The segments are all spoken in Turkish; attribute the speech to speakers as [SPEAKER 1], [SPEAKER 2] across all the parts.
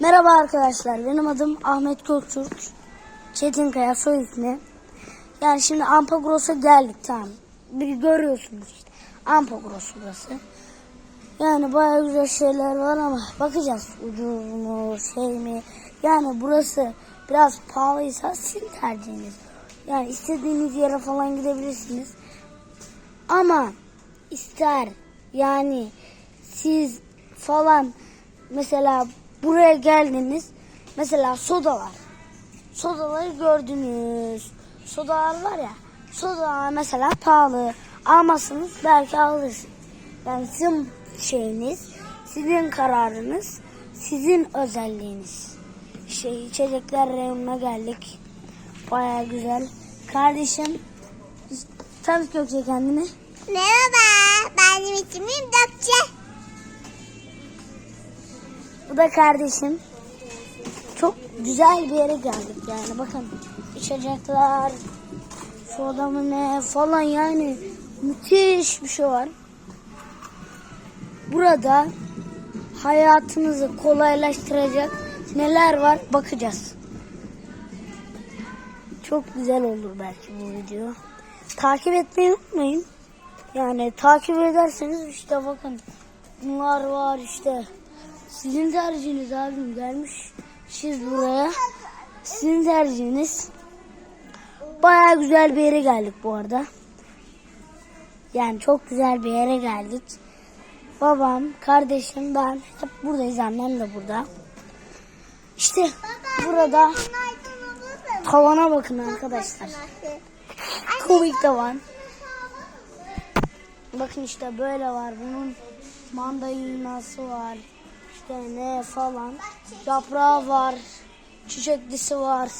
[SPEAKER 1] Merhaba arkadaşlar, benim adım Ahmet Göktürk. Çetinkaya soy ismi. Yani şimdi Ampagoros'a geldik tamam. Bir görüyorsunuz işte. Ampagros burası. Yani bayağı güzel şeyler var ama bakacağız ucuz mu şey mi. Yani burası biraz pahalıysa sizin tercihiniz. Yani istediğiniz yere falan gidebilirsiniz. Ama ister yani siz falan mesela buraya geldiniz mesela sodalar. Sodaları gördünüz. Sodalar var ya sodalar mesela pahalı. Almazsınız belki alırsınız. Yani sizin şeyiniz sizin kararınız sizin özelliğiniz. Şey içecekler reyonuna geldik. Baya güzel. Kardeşim tanıt Gökçe kendini
[SPEAKER 2] Merhaba,
[SPEAKER 1] da kardeşim. Çok güzel bir yere geldik yani. Bakın içecekler, soda mı ne falan yani müthiş bir şey var. Burada hayatınızı kolaylaştıracak neler var bakacağız. Çok güzel olur belki bu video. Takip etmeyi unutmayın. Yani takip ederseniz işte bakın bunlar var işte. Sizin tercihiniz abim gelmiş. Siz buraya. Sizin tercihiniz. Baya güzel bir yere geldik bu arada. Yani çok güzel bir yere geldik. Babam, kardeşim, ben hep buradayız. Annem de burada. İşte burada tavana bakın arkadaşlar. Komik tavan. Bakın işte böyle var. Bunun mandalinası var. İşte ne falan. Yaprağı var. Çiçeklisi var.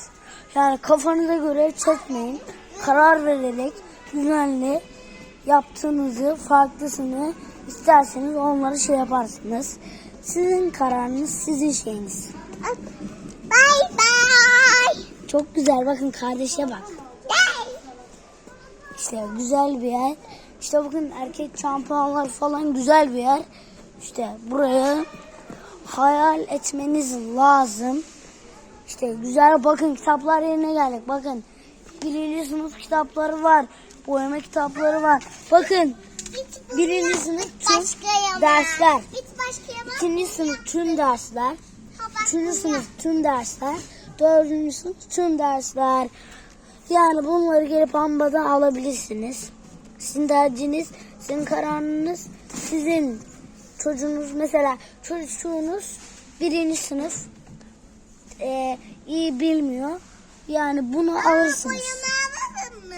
[SPEAKER 1] Yani kafanıza göre çekmeyin. Karar vererek düzenli yaptığınızı, farklısını isterseniz onları şey yaparsınız. Sizin kararınız, sizin şeyiniz.
[SPEAKER 2] Bye bye.
[SPEAKER 1] Çok güzel. Bakın kardeşe bak. İşte güzel bir yer. İşte bakın erkek şampuanlar falan güzel bir yer. İşte buraya hayal etmeniz lazım. İşte güzel bakın kitaplar yerine geldik. Bakın birinci sınıf kitapları var. Boyama kitapları var. Bakın birinci sınıf tüm dersler. İkinci sınıf tüm dersler. Üçüncü sınıf tüm dersler. Dördüncü sınıf tüm dersler. Yani bunları gelip ambadan alabilirsiniz. Sizin tercihiniz, sizin kararınız, sizin çocuğunuz mesela çocuğunuz birinci sınıf e, iyi bilmiyor. Yani bunu alırsınız.
[SPEAKER 2] Alalım mı?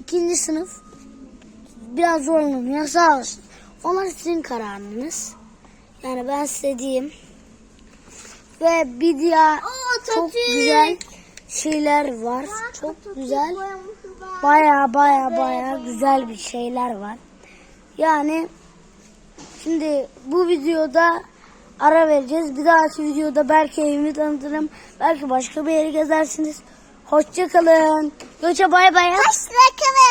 [SPEAKER 1] İkinci sınıf biraz zorlanıyor sağ olsun. Onlar sizin kararınız. Yani ben size diyeyim. Ve bir diğer
[SPEAKER 2] Oo,
[SPEAKER 1] çok güzel şeyler var. Çok
[SPEAKER 2] Atatürk
[SPEAKER 1] güzel. Baya baya baya güzel bir şeyler var. Yani şimdi bu videoda ara vereceğiz. Bir dahaki videoda belki evimi tanıtırım. Belki başka bir yere gezersiniz. Hoşçakalın. Göçe bay bay.
[SPEAKER 2] Hoşçakalın.